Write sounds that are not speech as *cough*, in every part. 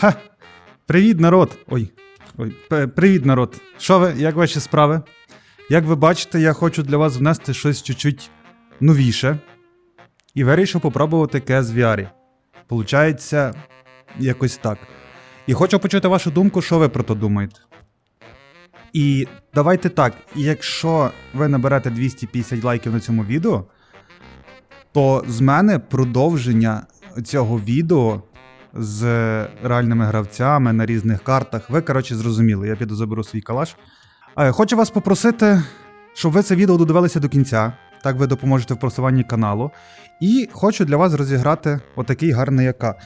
Ха! Привіт, народ! Ой. Ой, привіт, народ! Що ви, як ваші справи? Як ви бачите, я хочу для вас внести щось чуть-чуть новіше. І вирішив попробувати CS VR. Получається, якось так. І хочу почути вашу думку, що ви про то думаєте. І давайте так, якщо ви наберете 250 лайків на цьому відео, то з мене продовження цього відео з реальними гравцями на різних картах. Ви, коротше, зрозуміли, я піду заберу свій калаш. Е, Хочу вас попросити, щоб ви це відео додивилися до кінця. Так ви допоможете в просуванні каналу. І хочу для вас розіграти отакий гарний АК.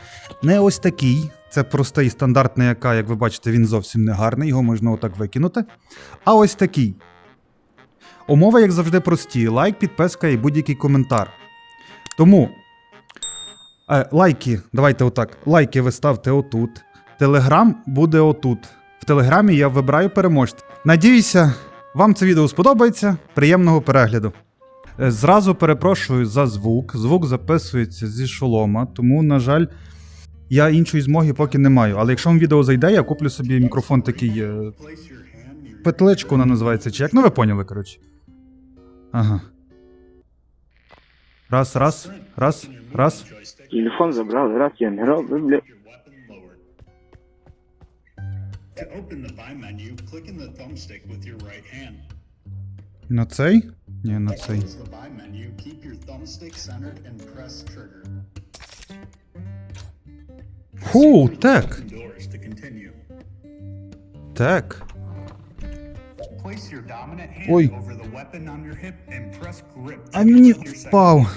Не ось такий. Це простий стандартний АК, як ви бачите, він зовсім не гарний, його можна отак викинути. А ось такий. Умови, як завжди, прості: лайк, підписка і будь-який коментар. Тому е, лайки, давайте отак. Лайки ви ставте отут. Телеграм буде отут. В телеграмі я вибираю переможця. Надіюся, вам це відео сподобається. Приємного перегляду. Е, Зразу перепрошую за звук. Звук записується зі шолома, тому, на жаль, я іншої змоги поки не маю. Але якщо вам відео зайде, я куплю собі мікрофон такий. е, Петличку вона називається, чи як? Ну ви поняли, коротше. Ага. Раз, раз, раз, раз. Телефон забрал, рад я не робив, бля. На цей? Ні, на цей. Фу, так. Так. А мені впав.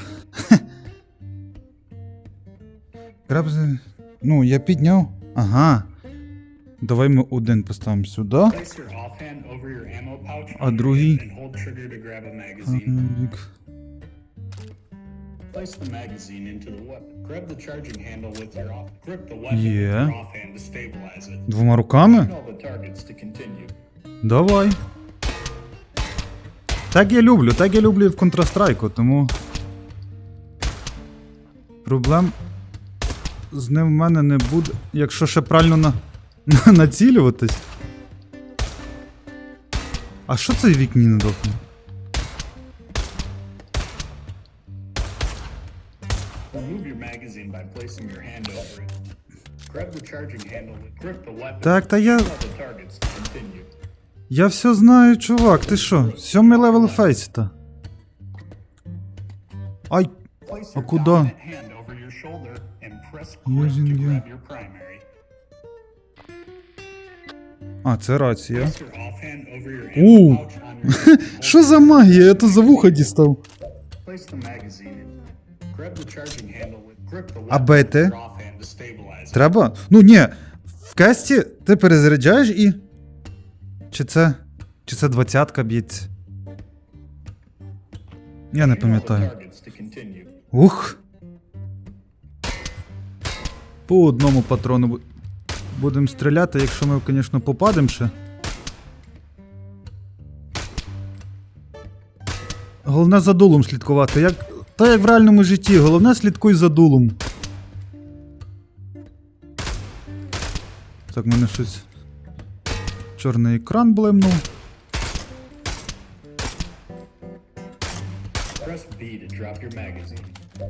Грабзи. Ну, я підняв. Ага. Давай ми один поставимо сюди. Place your offhand over your ammo pouch А другий? hip and hold trigger to grab a magazine. Place the magazine into the weapon. Grab the charging handle with your off. Grip the weapon with Yeah. your offhand to stabilize it. Двома руками? All the targets to continue. Давай. Так я люблю, так я люблю і в Counter-Strike, тому. Проблем з ним в мене не буде. Якщо ще правильно на... націлюватись. А що це вікні не дохне? Так, та я. Я все знаю, чувак, ти що? Сьомий левел фейсіта. Ай. А primary. А, це рація. And Що за магія? Я то за вуха дістав. А бити? Треба? Ну ні. В касті ти перезаряджаєш і. Чи це. Чи це двадцятка б'ється? Я не пам'ятаю. Ух. По одному патрону будемо стріляти, якщо ми, звісно, попадемо ще. Головне за дулом слідкувати. Як... Та як в реальному житті, головне слідкуй за дулом. Так, мене щось. Чорний екран блимнув.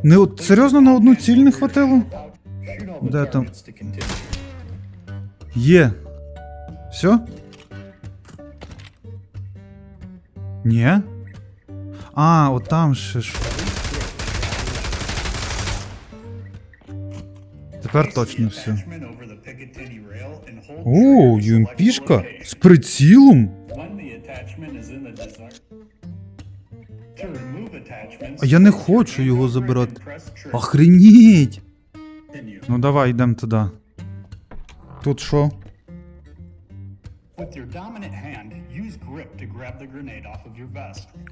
Не от серйозно на одну ціль не хватило? Да, там-. Є. Все? Ні? А, от там ще ж. Тепер точно все. О, юмпішка з прицілом. А я не хочу його забирати. Охреніть! Ну давай йдемо туди. Тут що?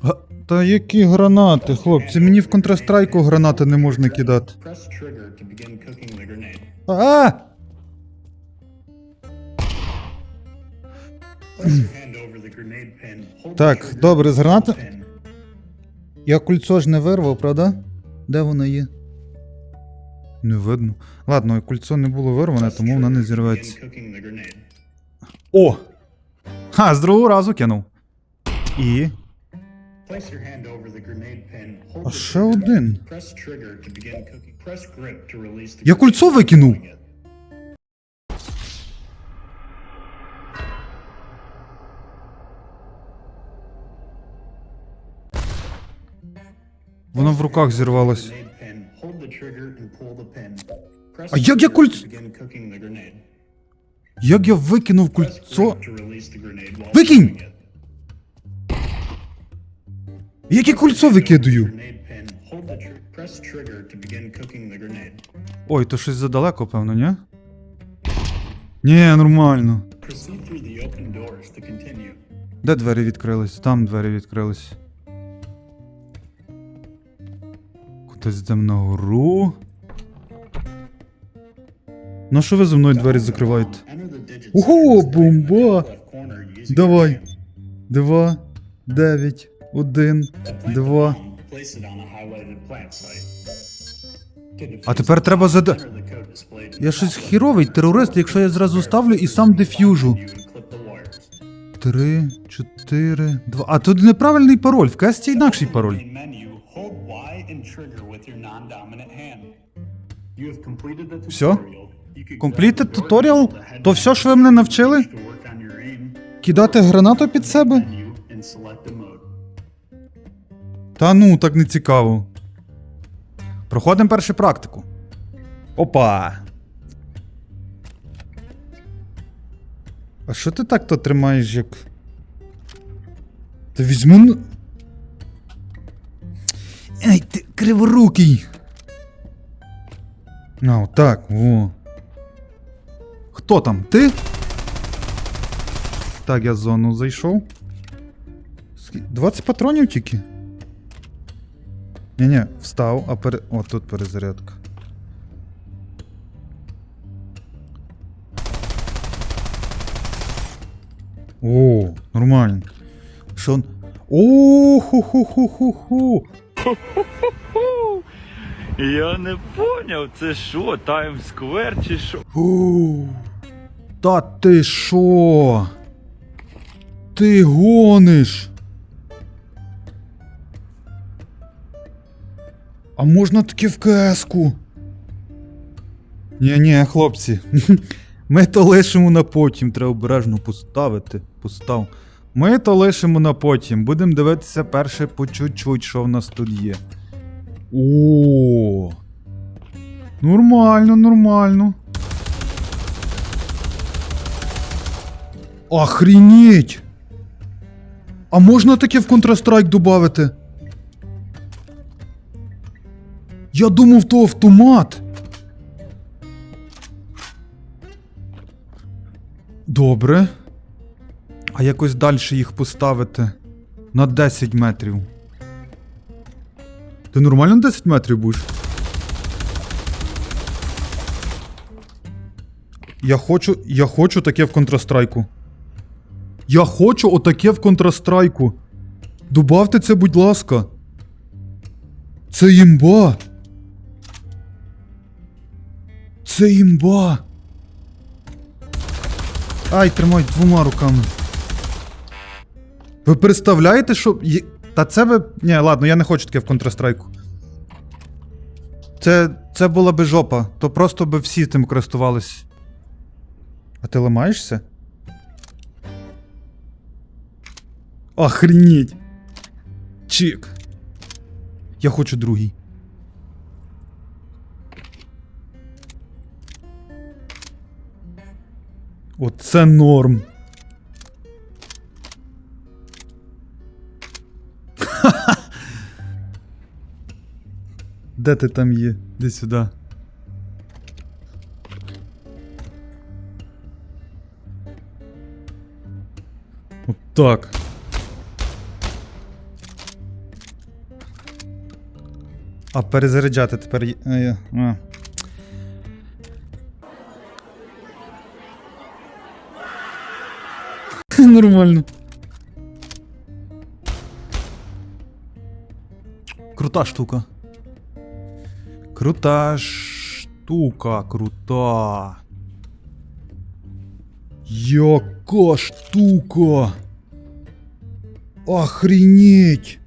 Га- Та які гранати, хлопці? Мені в Counter-Strike гранати не можна кидати. А! Так, добре, з гранати. pin. Я кольцо ж не вирвав, правда? Де воно є? Не видно. Ладно, кольцо не було вирване, тому воно не зірветься. О! Ха, з другого разу кинув. І. Place your hand over the grenade Воно в руках зірвалось. А як я grenade. Як я викинув while Викинь! throwing it. Як я кольцо викидаю? Ой, то щось задалеко, певно, ні? Ні, нормально. Де двері відкрились? Там двері відкрились. Кудись йдемо на гору. Ну що ви за мною двері закриваєте? Ого, бомба! Давай. Два, дев'ять, один, два. А тепер треба зада... Я щось хіровий терорист, якщо я зразу ставлю і сам деф'южу. Три, чотири, два. А тут неправильний пароль. В касті інакший пароль. Main menu, hold Y and trigger with your non-dominant hand. You have completed tutorial. То все, що ви мене навчили? Кидати гранату під себе? Та ну, так не цікаво. Проходимо першу практику. Опа. А що ти так то тримаєш, як. Та візьми. н- Ей, ти криворукий. А, отак, о. Хто там? Ти? Так, я в зону зайшов. Скі- 20 патронів тільки. Ні, ні, встав, а пере. О, тут перезарядка. О, нормально. Що он. О, ху-ху-ху-ху-ху. Я не поняв, це що, Таймсквер чи що? Фу. Та ти шо? Ти гониш? А можна таке в КС-ку? Ні, ні, хлопці. *laughs* Ми то лишимо на потім, треба обережно поставити. Постав. Ми то лишимо на потім. Будемо дивитися перше по чуть-чуть, що в нас тут є. О. Нормально, нормально. Охренеть! А можна таке в Counter-Strike додати? Я думав, то автомат. Добре. А якось далі їх поставити на 10 метрів. Ти нормально на 10 метрів будеш? Я хочу. Я хочу таке в Counter-Strike. Я хочу отаке в Counter-Strike. Добавте це, будь ласка. Це імба. Це імба. Ай, тримай двома руками. Ви представляєте, що. Та це ви. Ні, ладно, я не хочу таке в Counter-Strike. Це. Це була би жопа. То просто би всі тим користувались. А ти ламаєшся? Охренеть. Чик. Я хочу другий. Оце норм. Де ти там є? Де сюди. От так. А перезаряджати тепер. є- а. *laughs* Нормально. Крута штука. Крута штука крута. Яка штука. Охренеть.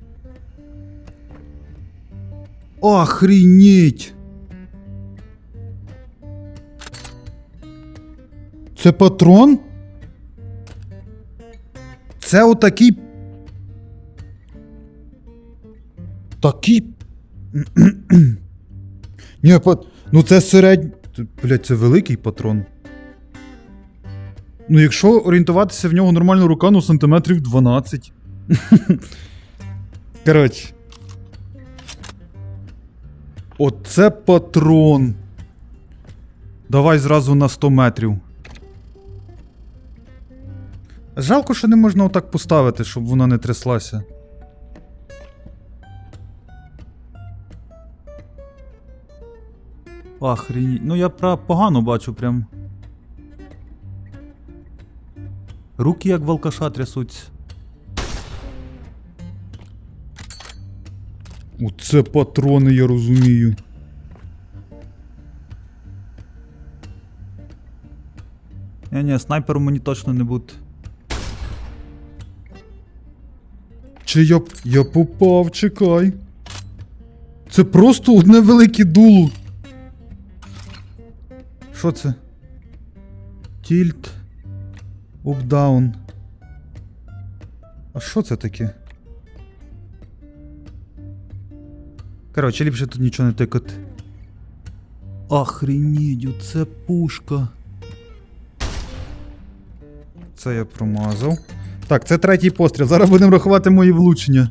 Охренеть. Це патрон? Це отакий. *clears throat* Такий. *clears throat* Ні, пат... ну це середній. Блять, це великий патрон. Ну, якщо орієнтуватися в нього нормально рука, ну сантиметрів 12. *laughs* Коротше. Оце патрон. Давай зразу на 100 метрів. Жалко, що не можна отак поставити, щоб вона не тряслася. Охренеть. Ну я про погано бачу прям. Руки як волкаша трясуться. Оце патрони, я розумію. Ні, ні, снайпером мені точно не бути. Чи я. Я попав, чекай. Це просто одне велике дуло. Що це? Тільт. Упдаун. А що це таке? Коротше, ліпше тут нічого не тикати. Охренеть, це пушка. Це я промазав. Так, це третій постріл. Зараз будемо рахувати мої влучення.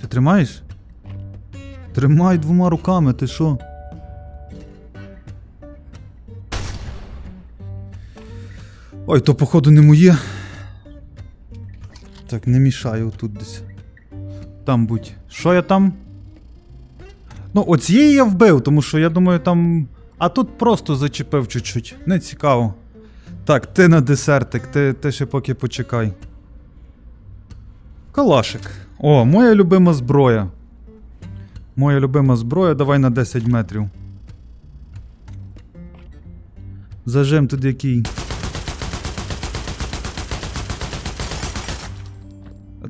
Ти тримаєш? Тримай двома руками, ти що? Ой, то походу не моє. Так, не мішаю тут десь. Там будь. Що я там? Ну, оцієї я вбив, тому що я думаю, там. А тут просто зачепив чуть-чуть. Не цікаво. Так, ти на десертик, ти, ти ще поки почекай. Калашик. О, моя любима зброя. Моя любима зброя, давай на 10 метрів. Зажим тут який.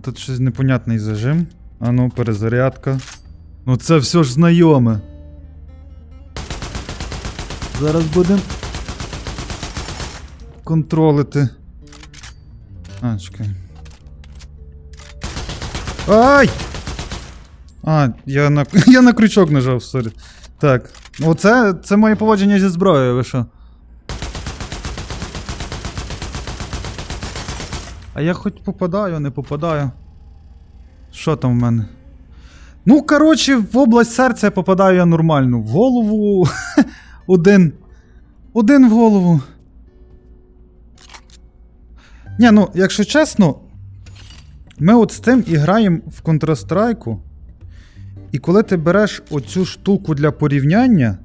Тут щось непонятний зажим. А ну, перезарядка. Ну це все ж знайоме. Зараз будемо контролити. А, чекай. Ай! А, я на, *laughs* я на крючок нажав, сорі. Так. Ну це, це моє поводження зі зброєю, ви що? А я хоч попадаю, не попадаю. Що там в мене? Ну, коротше, в область серця попадаю я нормально. В голову. *laughs* Один. Один в голову. Ні, ну, якщо чесно, ми от з тим і граємо в Counter-Strike. І коли ти береш оцю штуку для порівняння,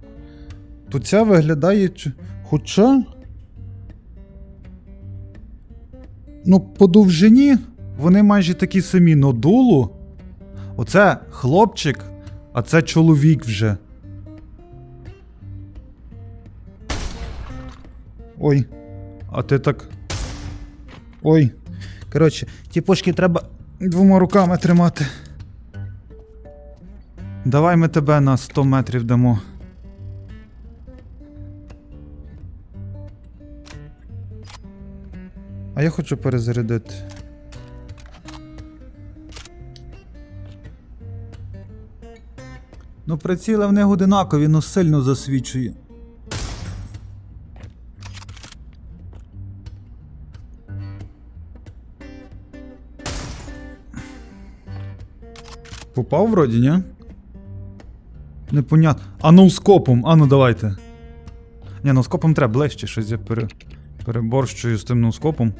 то ця виглядає. Хоча. Ну, по довжині вони майже такі самі, но дулу. Оце хлопчик, а це чоловік вже. Ой. А ти так. Ой. Коротше, ті пушки треба двома руками тримати. Давай ми тебе на 100 метрів дамо. А я хочу перезарядити. Ну, приціли в них одинакові, ну сильно засвічує. Попав вроді, ні? Непонятно. А ноускопом, а ну давайте. Ні, ноускопом треба ближче, щось я пере... переборщую з тим ноускопом.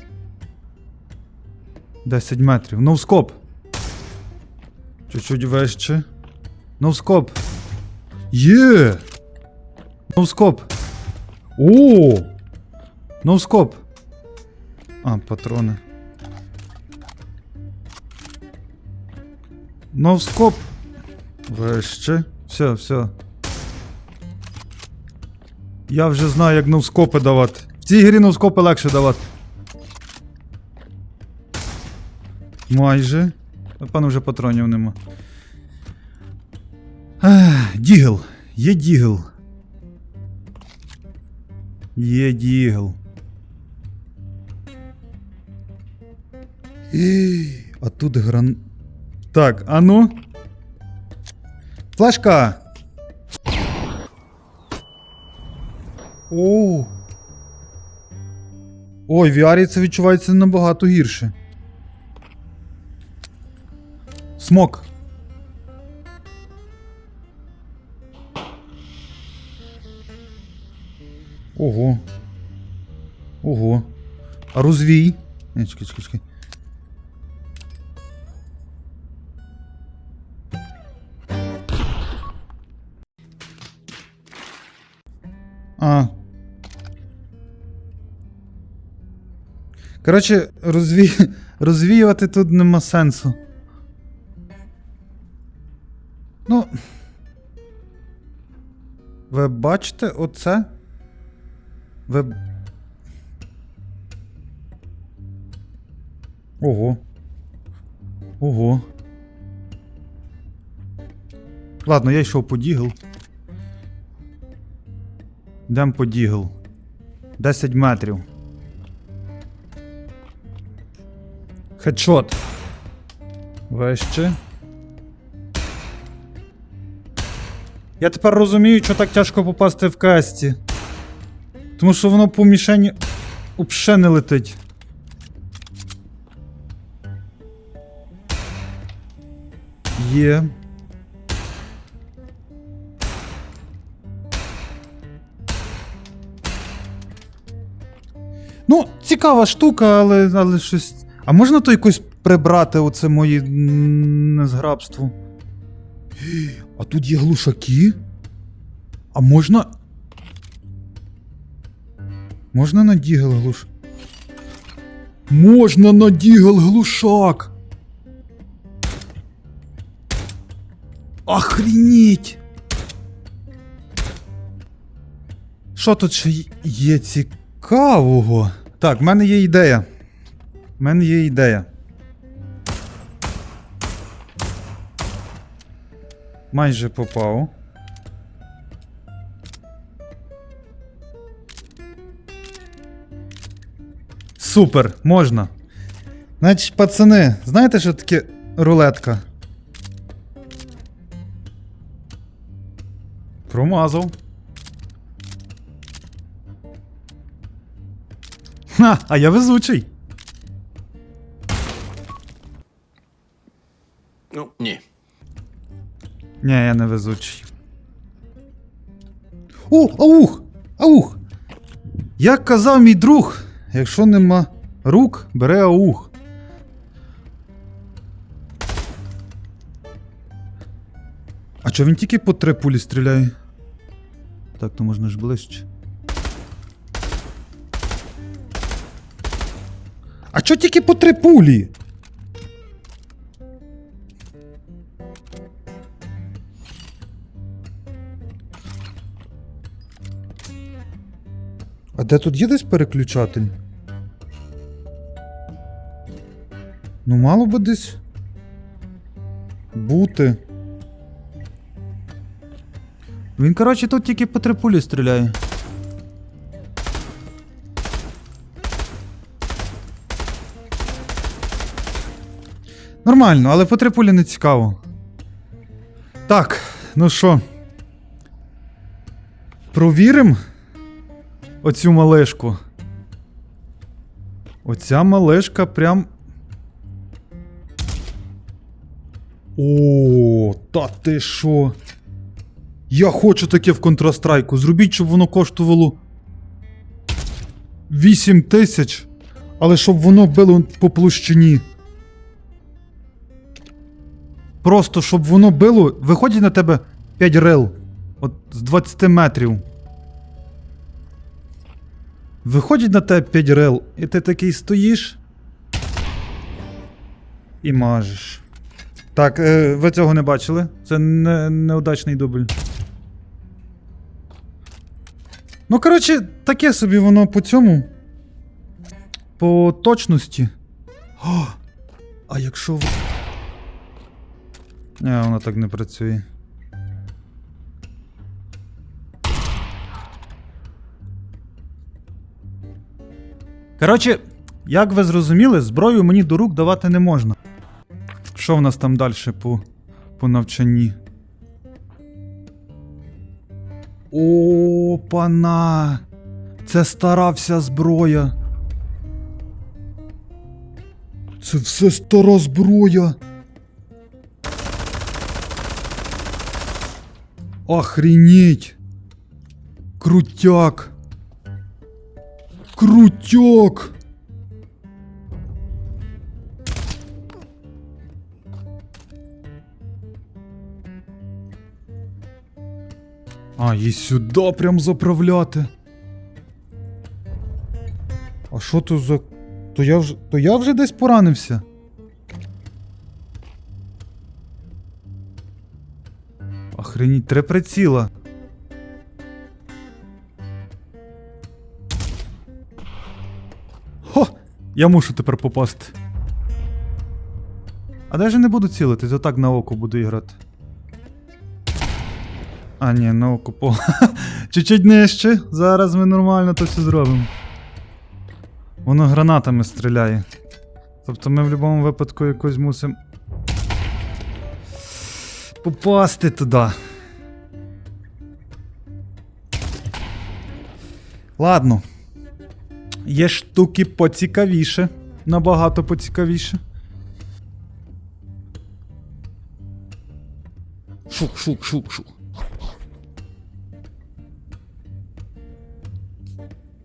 10 метрів. Ноускоп. Чуть-чуть вище. Ноускоп. Є! Ноускоп. О! Ноускоп. А, патрони. Ноускоп. Вище. Все, все. Я вже знаю, як новскопи давати. Цій грі новскопи легше давати. Майже. Напевно, вже патронів нема. Дігл. Є дігл. Є дігл. А тут гран. Так, а ну. Флешка! Оу. Ой, в VR це відчувається набагато гірше. Смок. Ого. Ого. А розвій. Чекай, чекай, чекай. Коротше, розві... розвіювати тут нема сенсу. Ну. Ви бачите оце? Ви. Ого. Ого. Ладно, я йшов по дігл. Йдем по дігл. 10 метрів. Хедшот. Вище. Я тепер розумію, що так тяжко попасти в касті. Тому що воно по мішені взагалі не летить. Є. Ну, цікава штука, але, але щось. А можна то якось прибрати оце моє незграбство? А тут є глушаки? А можна. Можна на дігл глуш. Можна на дігл глушак. Охренеть! Що тут ще є цікавого? Так, в мене є ідея. В мене є ідея. Майже попав. Супер, можна. Значить, пацани, знаєте, що таке рулетка? Промазав. Ха, а я везучий. Ні, я не везучий. О, аух! Аух! Як казав мій друг, якщо нема рук, бери аух. А чого він тільки по три пулі стріляє? Так, то можна ж ближче. А чого тільки по три пулі? Де тут є десь переключатель? Ну, мало би десь бути. Він, коротше, тут тільки по три пулі стріляє. Нормально, але по три пулі не цікаво. Так, ну що. Провіримо оцю малешку. Оця малешка прям. О, та ти що? Я хочу таке в контрастрайку. Зробіть, щоб воно коштувало 8 тисяч, але щоб воно било по площині. Просто щоб воно било. Виходить на тебе 5 рил. От з 20 метрів. Виходить на тебе 5 рил, і ти такий стоїш. І мажеш. Так, е, ви цього не бачили? Це не, неудачний дубль. Ну, коротше, таке собі воно по цьому. По точності. О, а якщо. Не, воно так не працює. Коротше, як ви зрозуміли, зброю мені до рук давати не можна. Що в нас там далі по, по навчанні? Опана! Це стара вся зброя. Це все стара зброя. Охренеть! Крутяк! Крутяк! А, і сюди прям заправляти. А що то за. То я вже. То я вже десь поранився. Охреніть, три приціла. Я мушу тепер попасти. А даже не буду цілитись, отак на око буду іграти. А, ні, на око по. *laughs* Чуть-чуть нижче. Зараз ми нормально то все зробимо. Воно гранатами стріляє. Тобто ми в будь-якому випадку якось мусимо. Попасти туди. Ладно. Є штуки поцікавіше. Набагато поцікавіше. Шук, шук, шук, шук.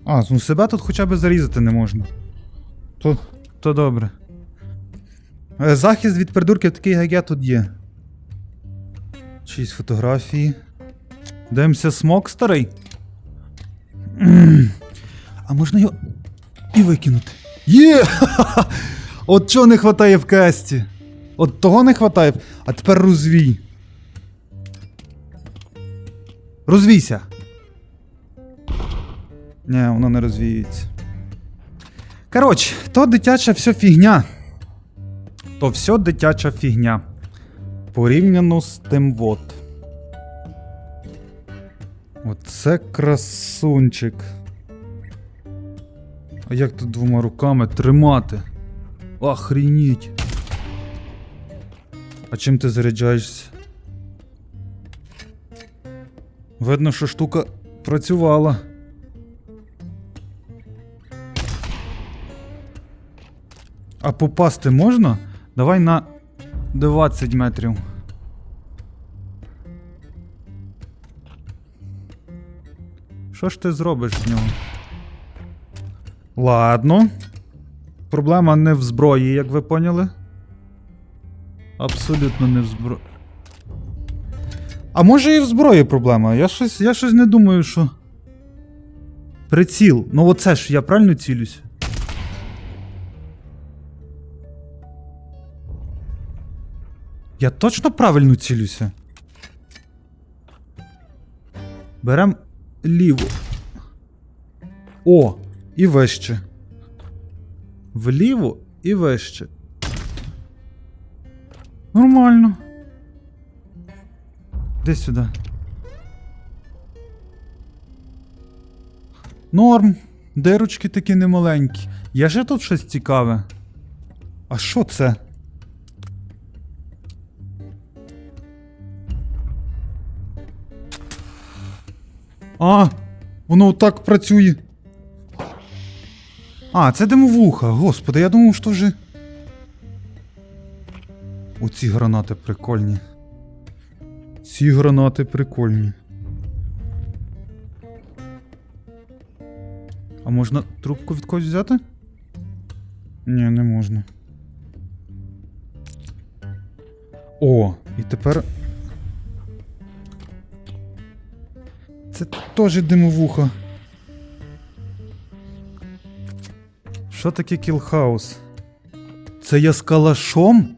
А, ну себе тут хоча б зарізати не можна. То, то добре. Е, Захист від придурків такий, як я тут є. Чиїсь фотографії. Дивимося смок старий. А можна його і викинути. Є! *laughs* От чого не хватає в касті. От того не хватає. А тепер розвій. Розвійся. Ні, воно не розвіюється. Коротше, то дитяча все фігня. То все дитяча фігня. Порівняно з тим вот. Оце красунчик. А як тут двома руками тримати? Охреніть. А чим ти заряджаєшся? Видно, що штука працювала. А попасти можна? Давай на 20 метрів. Що ж ти зробиш з нього? Ладно. Проблема не в зброї, як ви поняли. Абсолютно не в зброї. А може і в зброї проблема. Я щось, я щось не думаю, що. Приціл. Ну оце ж я правильно цілюсь? Я точно правильно цілюся. Берем ліву. О, і вище. Вліво і вище. Нормально. Де сюди? Норм. Дирочки такі немаленькі. Є же тут щось цікаве. А що це? А, воно так працює. А, це димовуха. Господи, я думав, що вже. Оці гранати прикольні. Ці гранати прикольні. А можна трубку від когось взяти? Ні, не можна. О, і тепер. Це теж димовуха. Що таке кілхаус? Це я з калашом?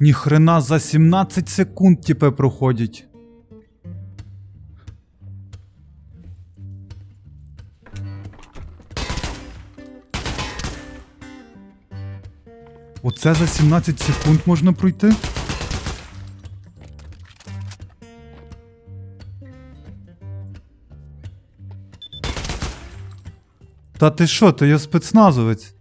Ніхрена за 17 секунд тіпе проходять. Оце за 17 секунд можна пройти? Та ти що, то я спецназовець.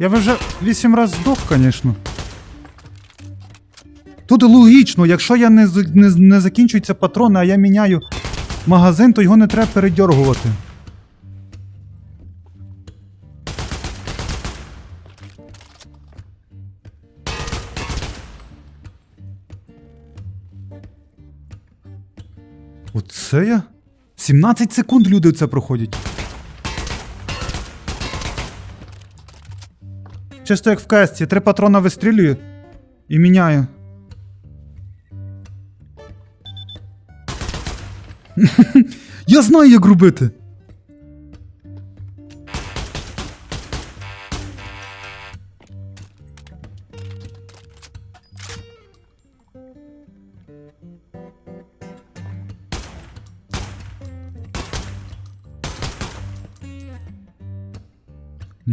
Я вже вісім раз здох, звісно. Тут логічно, якщо я не, не, не закінчуються патрони, а я міняю магазин, то його не треба передьоргувати. Оце я? 17 секунд люди це проходять. Чисто як в касті, три патрона вистрілюю і міняю. *laughs* Я знаю, як робити.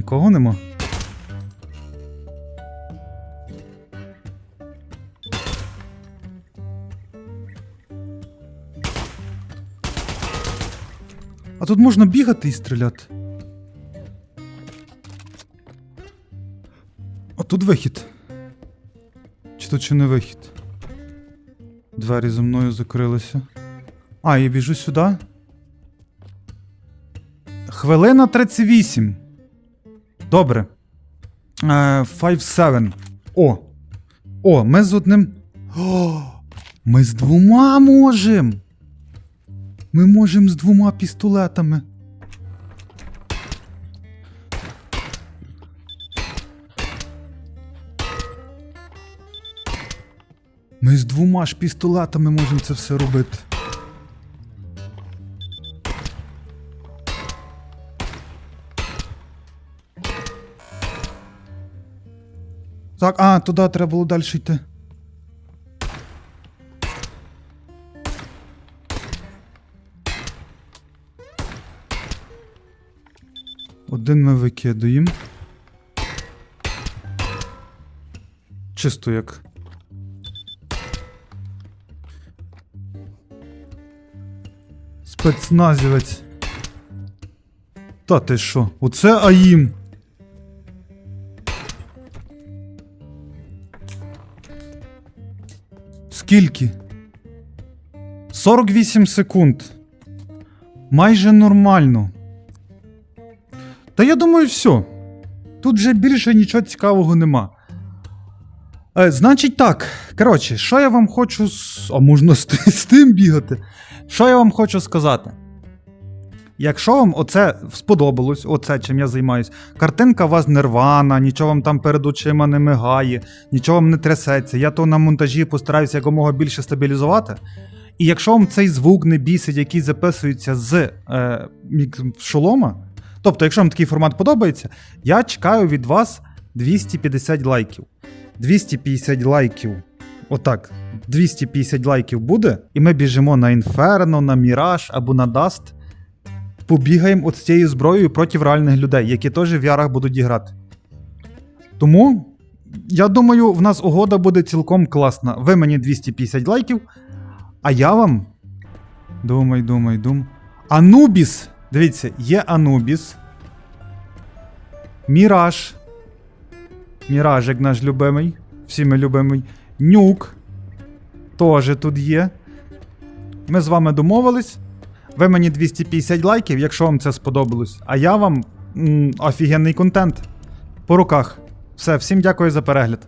Нікого нема. А тут можна бігати і стріляти. А тут вихід. Чи тут ще не вихід? Двері за мною закрилися. А, я біжу сюди. Хвилина 38. Добре. 5-7. О! О, ми з одним. О! *gasps* Ми з двома можемо! Ми можемо з двома пістолетами. Ми з двома ж пістолетами можемо це все робити. Так, а, туди треба було далі йти. Один ми викидуємо. Чисто як. Спецназівець. Та ти що? Оце АІМ. Скільки? 48 секунд. Майже нормально. Та я думаю, все. Тут же більше нічого цікавого нема. Е, значить так. Коротше, що я вам хочу. с- А можна з, *laughs* з тим бігати? Що я вам хочу сказати? Якщо вам оце сподобалось, оце чим я займаюсь, картинка у вас не рвана, нічого вам там перед очима не мигає, нічого вам не трясеться. Я то на монтажі постараюся якомога більше стабілізувати. І якщо вам цей звук не бісить, який записується з е, шолома, тобто, якщо вам такий формат подобається, я чекаю від вас 250 лайків. 250 лайків. Отак. 250 лайків буде, і ми біжимо на Інферно, на Міраж або на Даст. Побігаємо от з цією зброєю проти реальних людей, які теж в ярах будуть грати. Тому, я думаю, в нас угода буде цілком класна. Ви мені 250 лайків, а я вам. Думай, думай, думай. Анубіс! Дивіться, є Анубіс. Міраж. Міраж, як наш любимий. Всі ми любимий. Нюк. Теж тут є. Ми з вами домовились. Ви мені 250 лайків, якщо вам це сподобалось. А я вам м, офігенний контент. По руках. Все, всім дякую за перегляд.